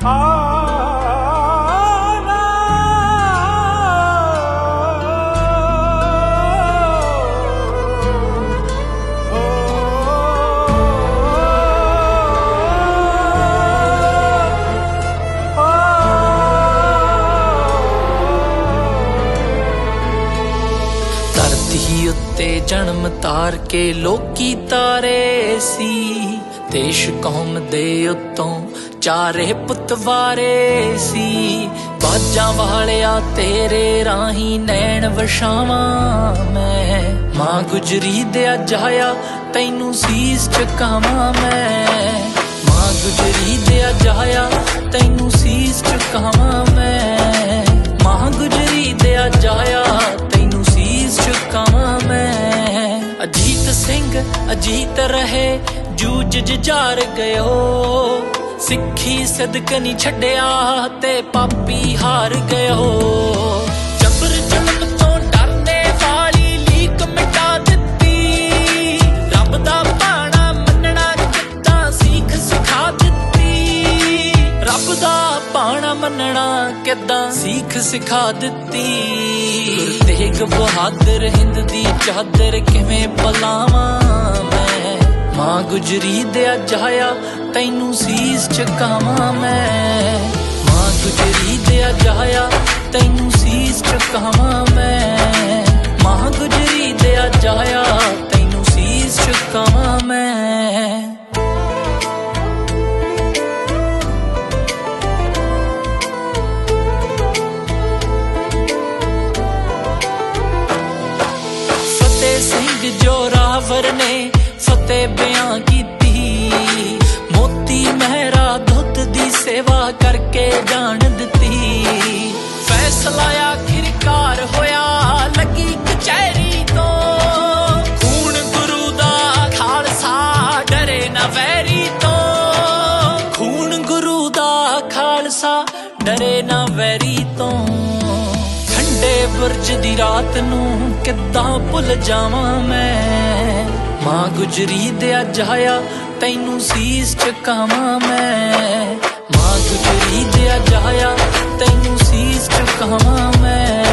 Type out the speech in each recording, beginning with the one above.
ਧਰਤੀ ਉੱਤੇ ਜਨਮ ਤਾਰ ਕੇ ਲੋਕੀ ਤਾਰੇ ਸੀ। ਦੇਸ਼ ਕੌਮ ਦੇ ਉਤੋਂ ਚਾਰੇ ਪੁੱਤਵਾਰੇ ਸੀ। ਬਾਜਾਂ ਵਾਲਿਆ ਤੇਰੇ ਰਾਹੀ ਨੈਣ ਵਸ਼ਾਵਾਂ ਮੈਂ। ਮਾਂ ਗੁਜਰੀ ਦੇ ਜਾਇਆ ਤੈਨੂੰ ਸੀਸ ਝੁਕਾਵਾਂ ਮੈਂ। ਮਾਂ ਗੁਜਰੀ ਦੇ ਜਾਇਆ ਤੈਨੂੰ ਸੀਸ ਝੁਕਾਵਾਂ ਮੈਂ। ਮਾਂ ਗੁਜਰੀ ਦੇ ਜਾਇਆ ਤੈਨੂੰ ਸੀਸ ਝੁਕਾਵਾਂ ਮੈਂ। ਅਜੀਤ ਸਿੰਘ, ਅਜੀਤ ਰਹੇ ਜੂਝ ਜਜਾਰ ਗਇਓ। ਸਿੱਖੀ ਸਦਕ ਨਹੀਂ ਛੱਡਿਆ ਤੇ ਪਾਪੀ ਹਾਰ ਗਇਓ। ਜਬਰ ਜ਼ੁਲਮ ਤੋਂ ਡਰਨੇ ਵਾਲੀ ਲੀਕ ਮਿਟਾ ਦਿੱਤੀ। ਰੱਬ ਦਾ ਬਾਣਾ ਮੰਨਣਾ ਕਿੱਦਾਂ ਸਿੱਖ ਸਿਖਾ ਦਿੱਤੀ। ਰੱਬ ਦਾ ਬਾਣਾ ਮੰਨਣਾ ਕਿੱਦਾਂ, ਸਿੱਖ ਸਿਖਾ ਦਿੱਤੀ। ਗੁਰੂ ਬਹਾਦਰ ਹਿੰਦ ਦੀ ਚਾਦਰ ਕਿਵੇਂ ਪਲਾਵਾਂ ਮਾਂ ਗੁਜਰੀ ਦੇ ਜਾਇਆ ਤੈਨੂੰ ਸੀਸ ਝੁਕਾਵਾਂ ਮੈਂ। ਮਾਂ ਗੁਜਰੀ ਦੇ ਜਾਇਆ ਤੈਨੂੰ ਸੀਸ ਝੁਕਾਵਾਂ ਮੈਂ। ਮਾਂ ਗੁਜਰੀ ਦੇ ਜਾਇਆ ਤੈਨੂੰ ਸੀਸ ਝੁਕਾਵਾਂ ਮੈਂ। ਫਤਿਹ ਸਿੰਘ ਜੋਰਾਵਰ ਨੇ ਫਤਿਹ ਬਿਆਨ ਕੀਤੀ। ਮੋਤੀ ਮਹਿਰਾ ਦੁੱਧ ਦੀ ਸੇਵਾ ਕਰਕੇ ਜਾਣ ਦਿੱਤੀ। ਫੈਸਲਾ ਆਖਿਰਕਾਰ ਹੋਇਆ, ਲੱਗੀ ਕਚਹਿਰੀ ਤੋਂ। ਖੂਨ ਗੁਰੂ ਦਾ ਖਾਲਸਾ ਡਰੇ ਨਾ ਵੈਰੀ ਤੋਂ। ਖੂਨ ਗੁਰੂ ਦਾ ਖਾਲਸਾ ਡਰੇ ਨਾ ਵੈਰੀ ਤੋਂ। ਠੰਡੇ ਬੁਰਜ ਦੀ ਰਾਤ ਨੂੰ ਕਿੱਦਾਂ ਭੁੱਲ ਜਾਵਾਂ ਮੈਂ? ਮਾਂ ਗੁਜਰੀ ਦੇ ਜਾਇਆ ਤੈਨੂੰ ਸੀਸ ਝੁਕਾਵਾਂ ਮੈਂ। ਮਾਂ ਗੁਜਰੀ ਦੇ ਜਾਇਆ ਤੈਨੂੰ ਸੀਸ ਝੁਕਾਵਾਂ ਮੈਂ।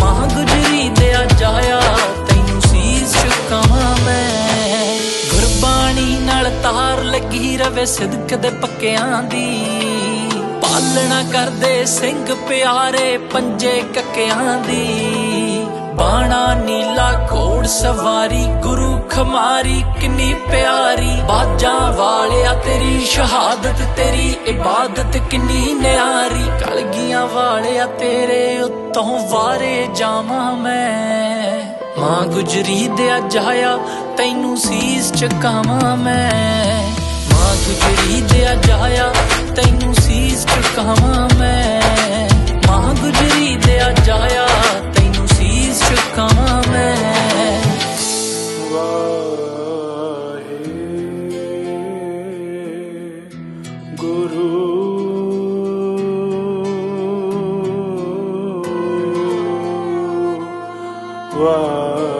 ਮਾਂ ਗੁਜਰੀ ਦੇ ਜਾਇਆ ਤੈਨੂੰ ਸੀਸ ਝੁਕਾਵਾਂ ਮੈਂ। ਗੁਰਬਾਣੀ ਨਾਲ ਤਾਰ ਲੱਗੀ ਰਵੇ ਸਿਦਕ ਦੇ ਪੱਕਿਆਂ ਦੀ। ਪਾਲਣਾ ਕਰਦੇ ਸਿੰਘ ਪਿਆਰੇ ਪੰਜੇ ਕੱਕਿਆਂ ਦੀ। ਬਾਣਾ ਨੀਲਾ ਸਵਾਰੀ, ਗੁਰੂ ਖਮਾਰੀ, ਕਿੰਨੀ ਪਿਆਰੀ। ਬਾਜਾਂ ਵਾਲਿਆ, ਤੇਰੀ ਸ਼ਹਾਦਤ, ਤੇਰੀ ਇਬਾਦਤ ਕਿੰਨੀ ਨਿਆਰੀ। ਕਲਗੀਆਂ ਵਾਲਿਆ, ਤੇਰੇ ਉੱਤੋਂ ਵਾਰੇ ਜਾਵਾਂ ਮੈਂ। ਮਾਂ ਗੁਜਰੀ ਦੇ ਜਾਇਆ ਤੈਨੂੰ ਸੀਸ ਝੁਕਾਵਾਂ ਮੈਂ। toi.